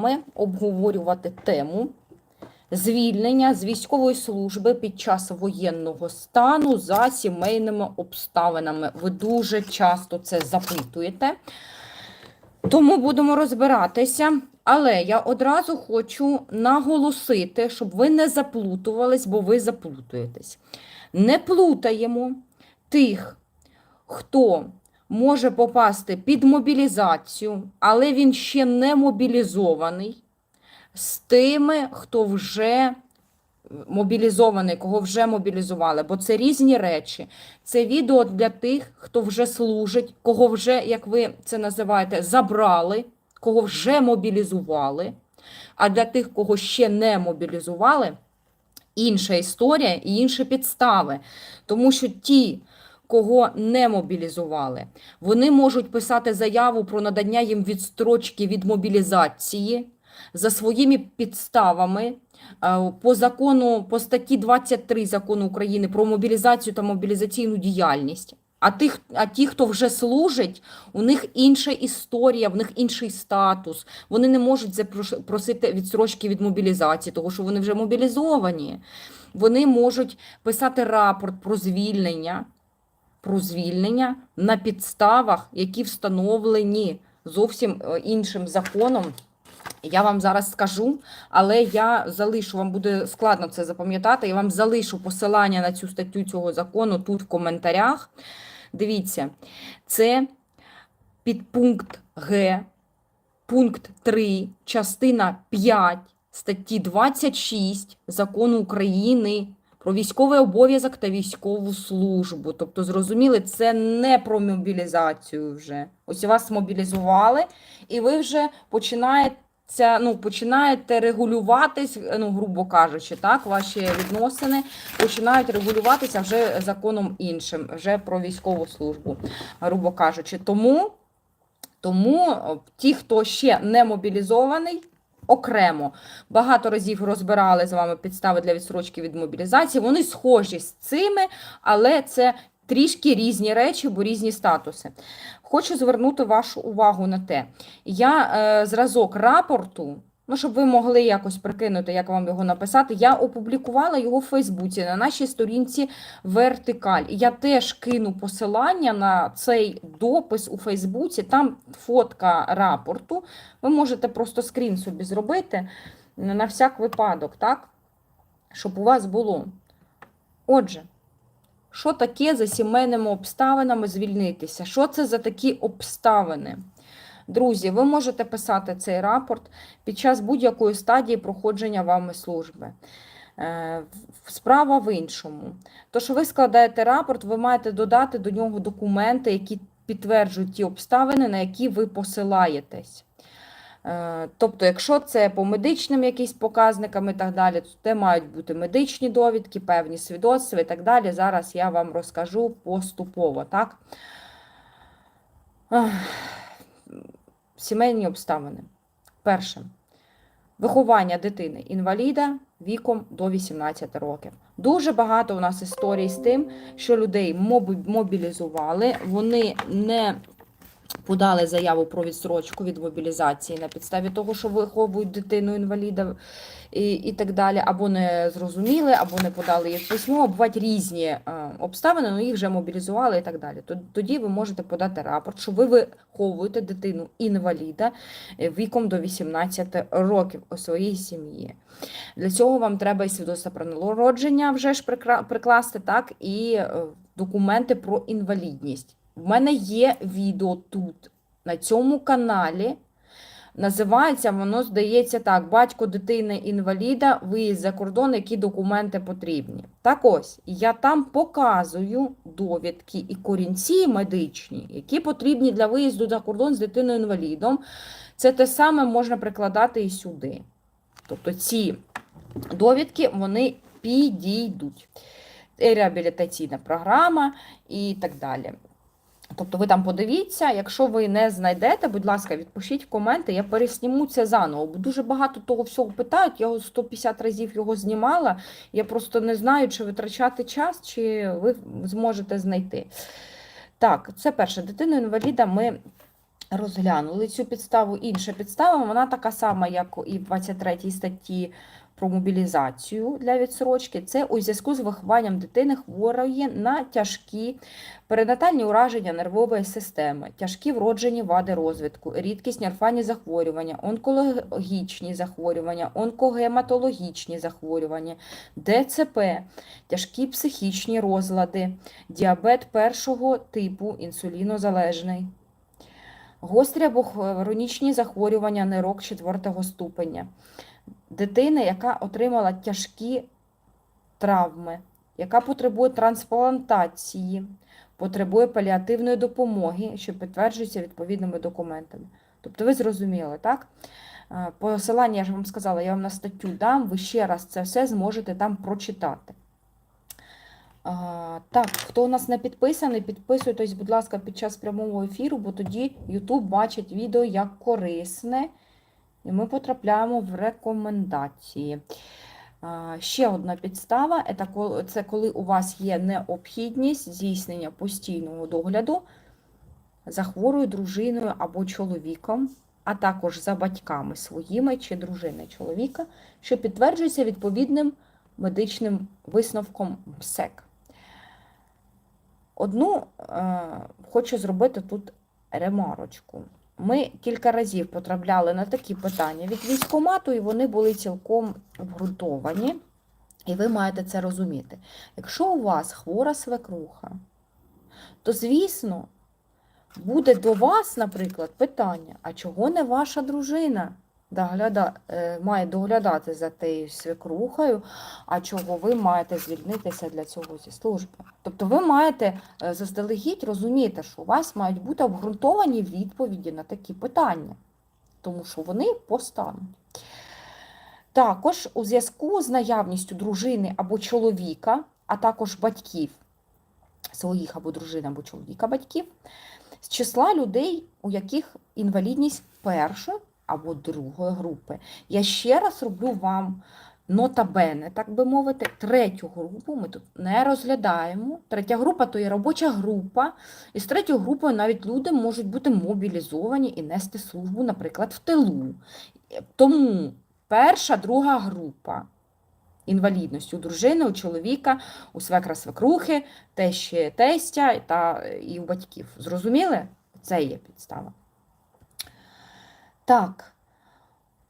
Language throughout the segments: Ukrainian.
Ми обговорювати тему звільнення з військової служби під час воєнного стану за сімейними обставинами. Ви дуже часто це запитуєте. Тому будемо розбиратися. Але я одразу хочу наголосити, щоб ви не заплутувались, бо ви заплутуєтесь. Не плутаємо тих, хто може попасти під мобілізацію, але він ще не мобілізований, з тими, хто вже мобілізований, кого вже мобілізували, бо це різні речі. Це відео для тих, хто вже служить, кого вже, як ви це називаєте, забрали, кого вже мобілізували. А для тих, кого ще не мобілізували, інша історія і інші підстави. Тому що ті, кого не мобілізували, вони можуть писати заяву про надання їм відстрочки від мобілізації за своїми підставами е, по закону, по статті 23 закону України про мобілізацію та мобілізаційну діяльність. А тих, а ті, хто вже служить, у них інша історія, в них інший статус. Вони не можуть просити відстрочки від мобілізації, тому що вони вже мобілізовані. Вони можуть писати рапорт про звільнення, про звільнення на підставах, які встановлені зовсім е, іншим законом. Я вам зараз скажу, але я залишу, вам буде складно це запам'ятати. Я вам залишу посилання на цю статтю цього закону тут в коментарях. Дивіться, це підпункт Г, пункт 3, частина 5 статті 26 закону України про військовий обов'язок та військову службу. Тобто, зрозуміли, це не про мобілізацію вже. Ось вас мобілізували, і ви вже починаєте. Ну, починаєте регулюватись, ну, грубо кажучи, так, ваші відносини починають регулюватися вже законом іншим, вже про військову службу, грубо кажучи. Тому, тому ті, хто ще не мобілізований, окремо. Багато разів розбирали з вами підстави для відсрочки від мобілізації. Вони схожі з цими, але це трішки різні речі, бо різні статуси. Хочу звернути вашу увагу на те. Я е, зразок рапорту, ну, щоб ви могли якось прикинути, як вам його написати, я опублікувала його в Фейсбуці на нашій сторінці Вертикаль. Я теж кину посилання на цей допис у Фейсбуці, там фотка рапорту. Ви можете просто скрін собі зробити на всяк випадок, так? Щоб у вас було. Отже. Що таке за сімейними обставинами звільнитися? Що це за такі обставини? Друзі, ви можете писати цей рапорт під час будь-якої стадії проходження вами служби. Е, Справа в іншому. То, що ви складаєте рапорт, ви маєте додати до нього документи, які підтверджують ті обставини, на які ви посилаєтесь. Е, Тобто, якщо це по медичним якісь показникам і так далі, то це мають бути медичні довідки, певні свідоцтва і так далі. Зараз я вам розкажу поступово, так? Сімейні обставини. Перше. Виховання дитини інваліда віком до 18 років. Дуже багато у нас історій з тим, що людей мобі- мобілізували, вони не подали заяву про відстрочку від мобілізації на підставі того, що виховують дитину інваліда і, і так далі, або не зрозуміли, або не подали їх письмо, бувають різні е, обставини, але їх вже мобілізували і так далі. Тоді ви можете подати рапорт, що ви виховуєте дитину інваліда е, віком до 18 років у своїй сім'ї. Для цього вам треба і свідоцтво про народження вже ж прикласти, так, і е, документи про інвалідність. В мене є відео тут, на цьому каналі. Називається воно, здається, так: батько дитини інваліда, виїзд за кордон, які документи потрібні. Так ось, я там показую довідки і корінці медичні, які потрібні для виїзду за кордон з дитиною інвалідом. Це те саме можна прикладати і сюди. Тобто ці довідки вони підійдуть. Реабілітаційна програма і так далі. Тобто ви там подивіться, якщо ви не знайдете, будь ласка, відпишіть в коменти, я пересніму це заново, бо дуже багато того всього питають, я його 150 разів його знімала, я просто не знаю, чи витрачати час, чи ви зможете знайти. Так, це перше, дитину інваліда ми розглянули цю підставу. Інша підстава, вона така сама, як і в 23 статті про мобілізацію для відсрочки. Це у зв'язку з вихованням дитини хворої на тяжкі перинатальні ураження нервової системи, тяжкі вроджені вади розвитку, рідкісні орфанні захворювання, онкологічні захворювання, онкогематологічні захворювання, ДЦП, тяжкі психічні розлади, діабет першого типу, інсулінозалежний. Гострі або хронічні захворювання нирок 4 ступеня. Дитина, яка отримала тяжкі травми, яка потребує трансплантації, потребує паліативної допомоги, що підтверджується відповідними документами. Тобто ви зрозуміли, так? Е, Посилання, я ж вам сказала, я вам на статтю дам, ви ще раз це все зможете там прочитати. А, Так, хто у нас не підписаний, підписуйтесь, будь ласка, під час прямого ефіру, бо тоді YouTube бачить відео як корисне, і ми потрапляємо в рекомендації. А, Ще одна підстава це коли у вас є необхідність здійснення постійного догляду за хворою дружиною або чоловіком, а також за батьками своїми чи дружини чоловіка, що підтверджується відповідним медичним висновком МСЕК. Одну е, хочу зробити тут ремарочку. Ми кілька разів потрапляли на такі питання від військкомату, і вони були цілком обґрунтовані. І ви маєте це розуміти. Якщо у вас хвора свекруха, то, звісно, буде до вас, наприклад, питання: а чого не ваша дружина догляда, е, має доглядати за тією свекрухою, а чого ви маєте звільнитися для цього зі служби? Тобто ви маєте е, заздалегідь розуміти, що у вас мають бути обґрунтовані відповіді на такі питання, тому що вони постануть. Також у зв'язку з наявністю дружини або чоловіка, а також батьків своїх або дружин, або чоловіка батьків, з числа людей, у яких інвалідність першої або другої групи. Я ще раз роблю вам нотабене, так би мовити, третю групу ми тут не розглядаємо. Третя група то є робоча група, і з третьою групою навіть люди можуть бути мобілізовані і нести службу, наприклад, в тилу. Тому перша, друга група інвалідності у дружини, у чоловіка, у свекра свекрухи, тещі тестя та і у батьків. Зрозуміли? Це є підстава. Так.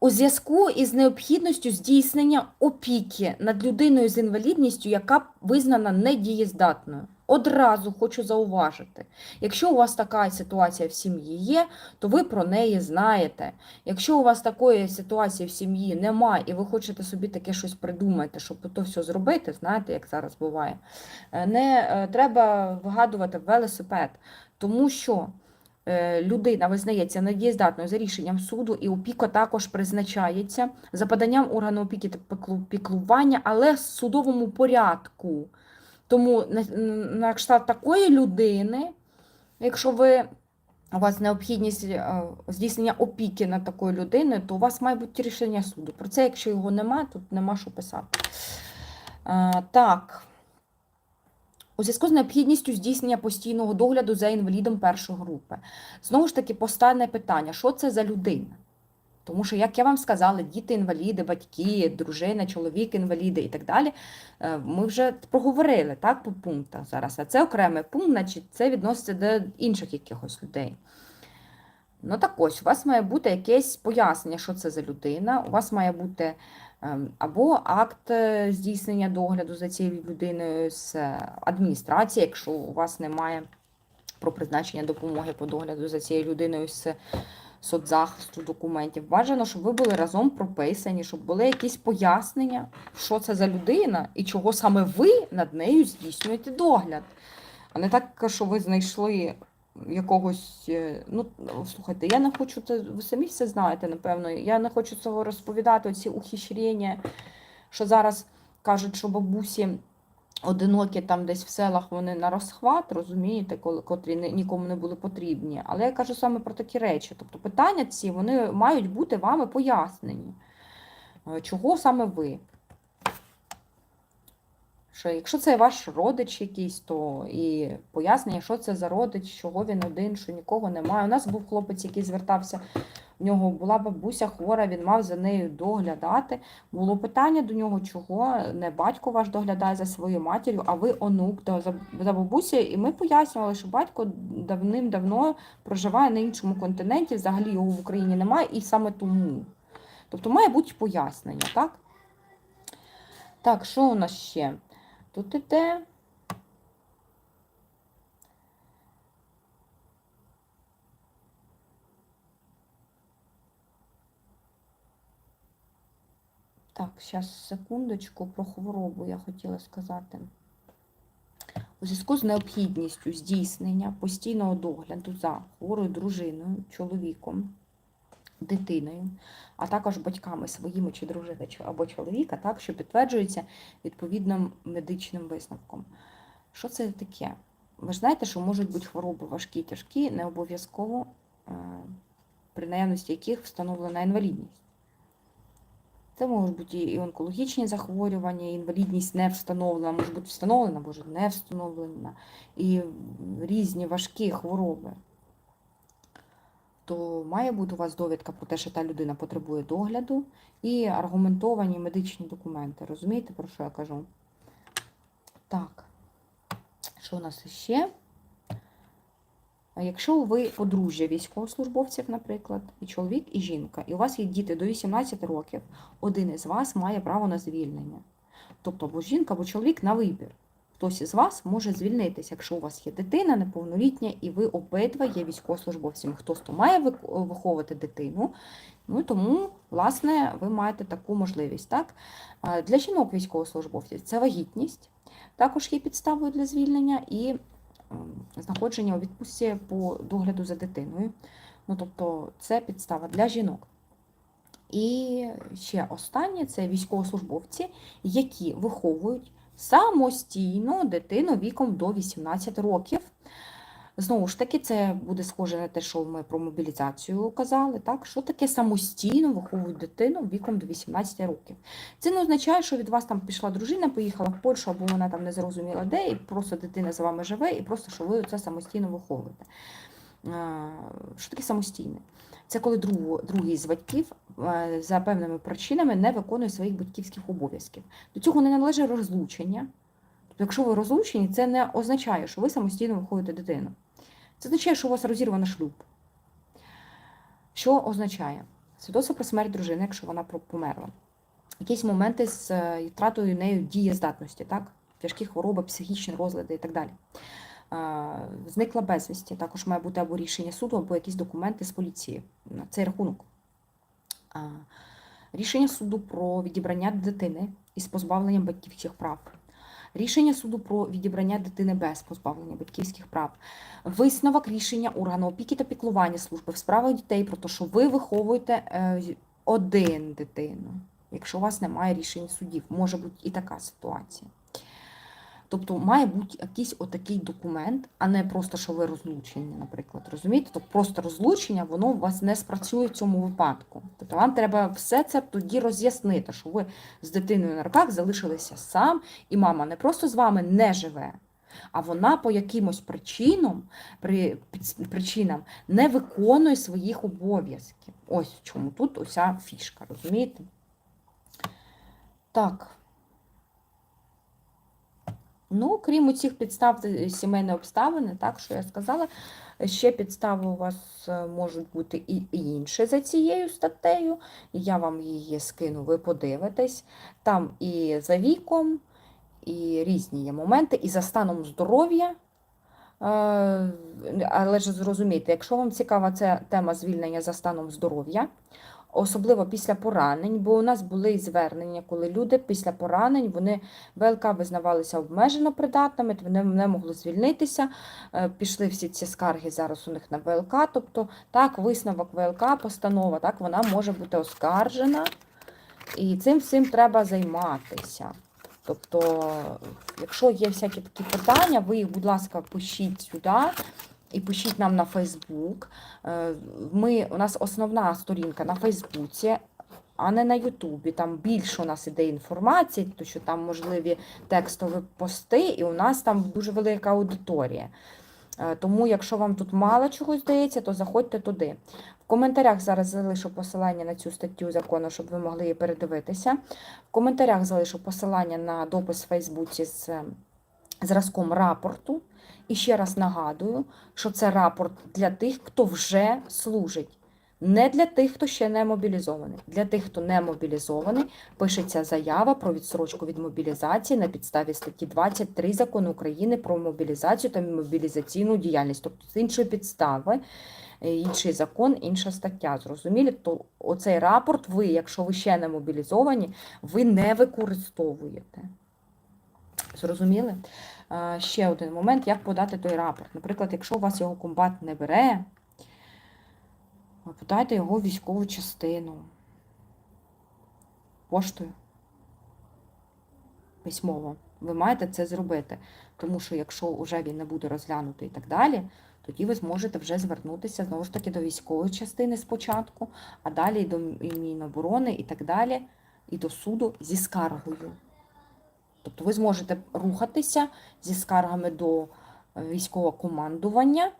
У зв'язку із необхідністю здійснення опіки над людиною з інвалідністю, яка визнана недієздатною. Одразу хочу зауважити, якщо у вас така ситуація в сім'ї є, то ви про неї знаєте. Якщо у вас такої ситуації в сім'ї немає, і ви хочете собі таке щось придумати, щоб то все зробити, знаєте, як зараз буває, е, не е, треба вигадувати велосипед, тому що людина визнається недієздатною за рішенням суду, і опіка також призначається за поданням органу опіки та піклування, але в судовому порядку. Тому на, на кшталт такої людини, якщо ви у вас необхідність е, здійснення опіки над такою людиною, то у вас має бути рішення суду. Про це, якщо його немає, тут нема що писати. Е, Так. У зв'язку з необхідністю здійснення постійного догляду за інвалідом першої групи. Знову ж таки, постане питання, що це за людина? Тому що, як я вам сказала, діти-інваліди, батьки, дружина, чоловік інваліди і так далі, е, ми вже проговорили так, по пунктах зараз. А це окремий пункт, значить, це відноситься до інших якихось людей. Ну так ось, у вас має бути якесь пояснення, що це за людина. У вас має бути або акт е, здійснення догляду за цією людиною з е, адміністрації, якщо у вас немає про призначення допомоги по догляду за цією людиною з соцзахисту документів. Бажано, щоб ви були разом прописані, щоб були якісь пояснення, що це за людина і чого саме ви над нею здійснюєте догляд. А не так, що ви знайшли якогось. е, Ну, слухайте, я не хочу це, ви самі все знаєте, напевно. Я не хочу цього розповідати, оці ухищрення, що зараз кажуть, що бабусі одинокі там десь в селах вони на розхват, розумієте, котрі ні- нікому не були потрібні. Але я кажу саме про такі речі. Тобто питання ці вони мають бути вами пояснені. Е, Чого саме ви? Що якщо це ваш родич якийсь, то і пояснення, що це за родич, чого він один, що нікого немає. У нас був хлопець, який звертався, в нього була бабуся хвора, він мав за нею доглядати. Було питання до нього, чого не батько ваш доглядає за своєю матір'ю, а ви онук за, бабусею. І ми пояснювали, що батько давним-давно проживає на іншому континенті, взагалі його в Україні немає, і саме тому. Тобто має бути пояснення, так? Так, що у нас ще? Тут іде. Так, зараз секундочку про хворобу я хотіла сказати. У зв'язку з необхідністю здійснення постійного догляду за хворою дружиною, чоловіком, дитиною, а також батьками своїми чи дружини або чоловіка, так, що підтверджується відповідним медичним висновком. Що це таке? Ви ж знаєте, що можуть бути хвороби важкі, тяжкі, не обов'язково е, при наявності яких встановлена інвалідність. Це можуть бути і онкологічні захворювання, і інвалідність не встановлена, може бути встановлена, може не встановлена, і різні важкі хвороби. То має бути у вас довідка про те, що та людина потребує догляду, і аргументовані медичні документи. Розумієте, про що я кажу? Так, що у нас ще? Якщо ви подружжя військовослужбовців, наприклад, і чоловік, і жінка, і у вас є діти до 18 років, один із вас має право на звільнення. Тобто або жінка, або чоловік на вибір. Хтось із вас може звільнитися, якщо у вас є дитина неповнолітня, і ви обидва є військовослужбовцями. Хтось то має виховувати дитину, ну тому, власне, ви маєте таку можливість. Так? Для жінок військовослужбовців це вагітність, також є підставою для звільнення і знаходження у відпустці по догляду за дитиною. Ну, тобто, це підстава для жінок. І ще останнє це військовослужбовці, які виховують самостійно дитину віком до 18 років. Знову ж таки, це буде схоже на те, що ми про мобілізацію казали. Так? Що таке самостійно виховують дитину віком до 18 років? Це не означає, що від вас там пішла дружина, поїхала в Польщу, або вона там не зрозуміла де, і просто дитина з вами живе, і просто що ви це самостійно виховуєте. Е, Що таке самостійне? Це коли другу, другий з батьків е, за певними причинами не виконує своїх батьківських обов'язків. До цього не належить розлучення. Тобто, якщо ви розлучені, це не означає, що ви самостійно виховуєте дитину. Це означає, що у вас розірвано шлюб. Що означає? Свідоцтво про смерть дружини, якщо вона померла. Якісь моменти з е, втратою нею дієздатності, так? тяжкі хвороби, психічні розлади і так далі. Зникла безвісті, також має бути або рішення суду, або якісь документи з поліції на цей рахунок. Рішення суду про відібрання дитини із позбавленням батьківських прав. Рішення суду про відібрання дитини без позбавлення батьківських прав. Висновок рішення органу опіки та піклування служби в справах дітей про те, що ви виховуєте е, один дитину. Якщо у вас немає рішень судів, може бути і така ситуація. Тобто має бути якийсь отакий документ, а не просто, що ви розлучені, наприклад. Розумієте? Тобто просто розлучення, воно у вас не спрацює в цьому випадку. Тобто вам треба все це тоді роз'яснити, що ви з дитиною на руках залишилися сам, і мама не просто з вами не живе, а вона по якимось причинам, при, причинам не виконує своїх обов'язків. Ось в чому тут уся фішка, розумієте? Так. Ну, крім цих підстав е, сімейної обставини, так що я сказала, ще підстави у вас е, можуть бути і і інші за цією статтею. Я вам її скину, ви подивитесь. Там і за віком, і різні є моменти, і за станом здоров'я. Е, Але ж зрозумійте, якщо вам цікава ця тема звільнення за станом здоров'я, особливо після поранень, бо у нас були і звернення, коли люди після поранень вони ВЛК визнавалися обмежено придатними, вони не могли звільнитися. Е, Пішли всі ці скарги зараз у них на ВЛК. Тобто, так, висновок ВЛК, постанова, так, вона може бути оскаржена, і цим всім треба займатися. Тобто, якщо є всякі такі питання, ви їх, будь ласка, пишіть сюди і пишіть нам на Фейсбук. Ми, у нас основна сторінка на Фейсбуці. а не на Ютубі. Там більше у нас іде інформації, тому що там можливі текстові пости, і у нас там дуже велика аудиторія. Е, Тому, якщо вам тут мало чогось здається, то заходьте туди. В коментарях зараз залишу посилання на цю статтю закону, щоб ви могли її передивитися. В коментарях залишу посилання на допис в Фейсбуці з зразком рапорту. І ще раз нагадую, що це рапорт для тих, хто вже служить. Не для тих, хто ще не мобілізований. Для тих, хто не мобілізований, пишеться заява про відсрочку від мобілізації на підставі статті 23 закону України про мобілізацію та мобілізаційну діяльність. Тобто з іншої підстави, е, інший закон, інша стаття. Зрозумілі? То оцей рапорт ви, якщо ви ще не мобілізовані, ви не використовуєте. Зрозуміли? Ще один момент, як подати той рапорт. Наприклад, якщо у вас його комбат не бере, подайте його в військову частину. Поштою. Письмово. Ви маєте це зробити. Тому що якщо вже він не буде розглянутий і так далі, тоді ви зможете вже звернутися знову ж таки до військової частини спочатку, а далі і до Міноборони і так далі, і до суду зі скаргою. Тобто ви зможете рухатися зі скаргами до е, військового командування.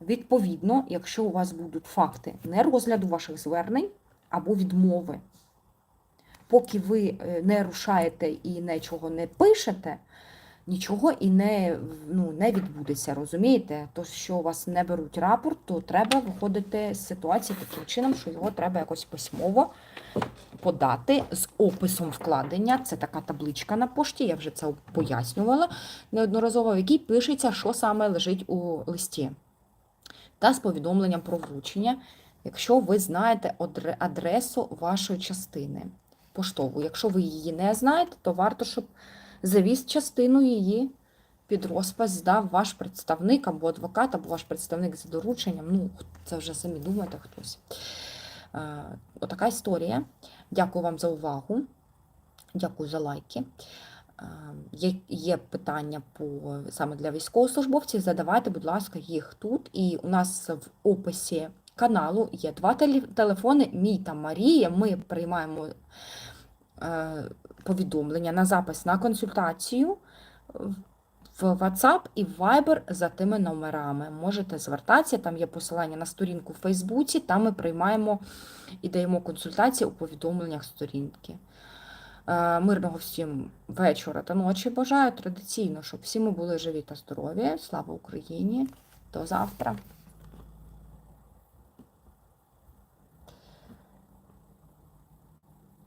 Відповідно, якщо у вас будуть факти не розгляду ваших звернень або відмови, поки ви е, не рушаєте і нічого не пишете, нічого і не, ну, не відбудеться, розумієте? То, що у вас не беруть рапорт, то треба виходити з ситуації таким чином, що його треба якось письмово подати з описом вкладення. Це така табличка на пошті, я вже це пояснювала неодноразово, в якій пишеться, що саме лежить у листі та з повідомленням про вручення, якщо ви знаєте адресу вашої частини поштову. Якщо ви її не знаєте, то варто, щоб завіз частину її під розпис здав ваш представник або адвокат, або ваш представник за дорученням. Ну, це вже самі думаєте хтось. Е, Отака історія. Дякую вам за увагу. Дякую за лайки. Е, Є, питання по саме для військовослужбовців. Задавайте, будь ласка, їх тут. І у нас в описі каналу є два телефони. Мій та Марія. Ми приймаємо е, повідомлення на запис на консультацію в WhatsApp і в Viber за тими номерами. Можете звертатися, там є посилання на сторінку в Фейсбуці, там ми приймаємо і даємо консультації у повідомленнях сторінки. Е, Мирного всім вечора та ночі бажаю традиційно, щоб всі ми були живі та здорові. Слава Україні! До завтра!